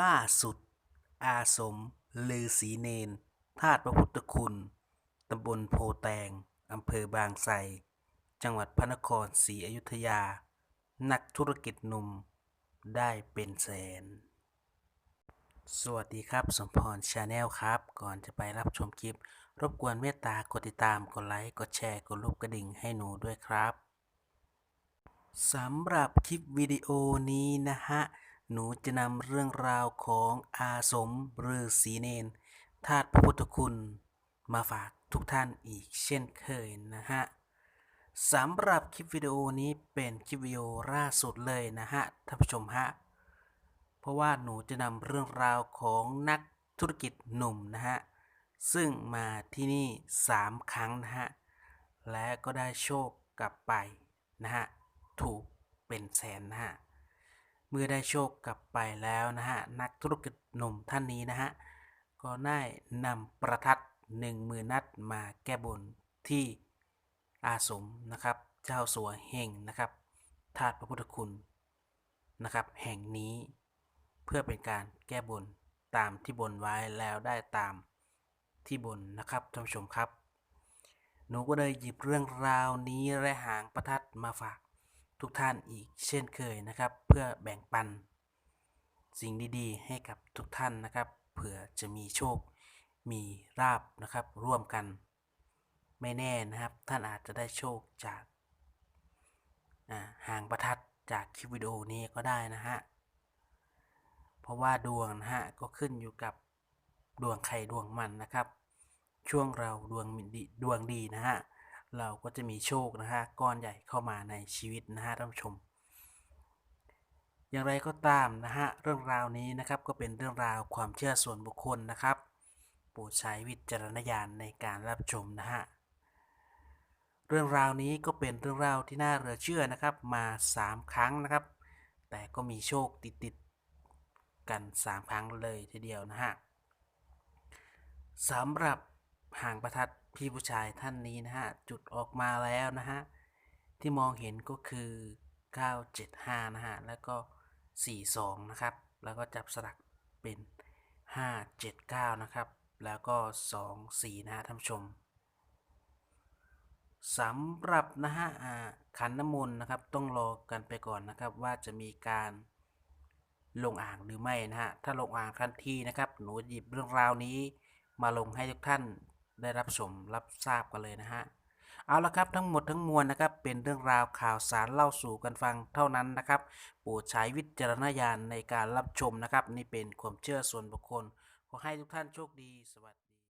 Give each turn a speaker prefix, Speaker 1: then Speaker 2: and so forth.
Speaker 1: ล่าสุด อาสมลือศีเนนธาตุพระพุทธคุณ ตำบลโพแตง อำเภอบางไทร จังหวัดพระนครศรีอยุธยา นักธุรกิจหนุ่ม ได้เป็นแสน สวัสดีครับ สมพรชาแนลครับ ก่อนจะไปรับชมคลิป รบกวนเมตตากดติดตาม กดไลค์ กดแชร์ กดรูปกระดิ่งให้หนูด้วยครับ สำหรับคลิปวิดีโอนี้นะฮะ หนูจะนำเรื่องราวของอาสมฤาษีเนนธาตุพระพุทธคุณ มาฝากทุกท่านอีกเช่นเคยนะฮะสำหรับคลิปวิดีโอนี้เป็นคลิปวิดีโอล่าสุดเลยนะฮะท่านผู้ชมฮะ เพราะว่าหนูจะนำเรื่องราวของนักธุรกิจหนุ่มนะฮะ ซึ่งมาที่นี่ 3 ครั้งนะฮะ และก็ได้โชคกลับไปนะฮะ ถูกเป็นแสนนะฮะ เมื่อได้โชคกลับไปแล้วนะฮะนักธุรกิจหนุ่มท่านนี้นะฮะก็ได้นำประทัดหนึ่งมือนัดมาแก้บนที่อาสมนะครับ เจ้าสัวเฮงนะครับธาตุพระพุทธคุณนะครับ แห่งนี้เพื่อเป็นการแก้บนตามที่บนไว้แล้วได้ตามที่บนนะครับท่านผู้ชมครับ หนูก็เลยหยิบเรื่องราวนี้และหางประทัดมาฝาก ทุกท่านอีกเช่นเคยนะครับ เพื่อแบ่งปัน สิ่งดีๆ ให้กับทุกท่านนะครับ เผื่อจะมีโชค มีราบนะครับ ร่วมกัน ไม่แน่นะครับ ท่านอาจจะได้โชคจากอ่าหางประทัดจากคลิปวิดีโอนี้ก็ได้นะฮะ เพราะว่าดวงนะฮะก็ขึ้นอยู่กับดวงใครดวงมันนะครับ ช่วงเราดวงดีดวงดีนะฮะ เราก็จะมีโชคนะฮะก้อนใหญ่เข้ามาในชีวิตนะฮะท่านผู้ชม อย่างไรก็ตามนะฮะเรื่องราวนี้นะครับก็เป็นเรื่องราวความเชื่อส่วนบุคคลนะครับโปรดใช้วิจารณญาณในการรับชมนะฮะเรื่องราวนี้ก็เป็นเรื่องราวที่น่าเหลือเชื่อนะครับมา 3 ครั้งนะครับ แต่ก็มีโชคติดติดๆกัน 3 ครั้งเลยทีเดียวนะฮะสำหรับ หางประทัดพี่ผู้ชายท่านนี้นะฮะ จุดออกมาแล้วนะฮะ ที่มองเห็นก็คือ 975 นะฮะ แล้วก็ 42 นะครับ แล้วก็จับสลักเป็น 579 นะครับ แล้วก็ 24 นะฮะท่านผู้ชมสำหรับนะฮะอ่าขันน้ำมนต์นะครับ ต้องรอกันไปก่อนนะครับ ว่าจะมีการลงอ่างหรือไม่นะฮะ ถ้าลงอ่างทันทีนะครับ หนูหยิบเรื่องราวนี้มาลงให้ทุกท่าน ได้รับชมรับทราบกันเลยนะฮะเอาละครับทั้งหมดทั้งมวลนะครับ เป็นเรื่องราวข่าวสารเล่าสู่กันฟังเท่านั้นนะครับโปรดใช้วิจารณญาณในการรับชมนะครับ นี่เป็นความเชื่อส่วนบุคคล ขอให้ทุกท่านโชคดีสวัสดี